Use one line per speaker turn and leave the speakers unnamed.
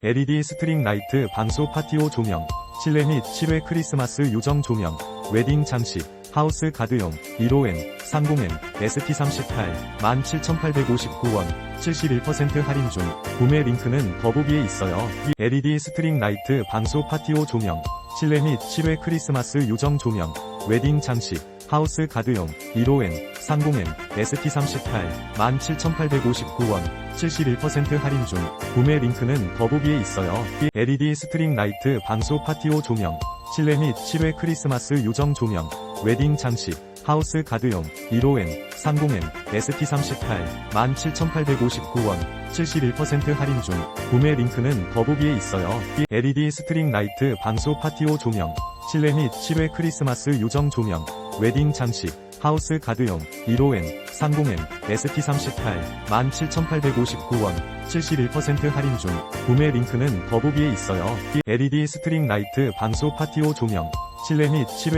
LED 스트링 라이트 방수 파티오 조명, 실내 및 실외 크리스마스 요정 조명, 웨딩 장식, 하우스 가드용, 15N, 30N, ST38, 17,859원, 71% 할인 중, 구매 링크는 더보기에 있어요. 이 LED 스트링 라이트 방수 파티오 조명, 실내 및 실외 크리스마스 요정 조명, 웨딩 장식, 하우스 가드용, 15N, 30N, ST38, 17,859원, 71% 할인 중, 구매 링크는 더보기에 있어요. 이 LED 스트링 라이트 방수 파티오 조명, 실내 및 실외 크리스마스 요정 조명, 웨딩 장식, 하우스 가드용, 15N, 30N, ST38, 17,859원, 71% 할인 중, 구매 링크는 더보기에 있어요. 이 LED 스트링 라이트 방수 파티오 조명, 실내 및 실외 크리스마스 요정 조명, 웨딩 장식, 하우스 가드용, 15N, 30N, ST38, 17,859원, 71% 할인 중, 구매 링크는 더보기에 있어요. 이 LED 스트링 라이트 방수 파티오 조명, 실내 및 실외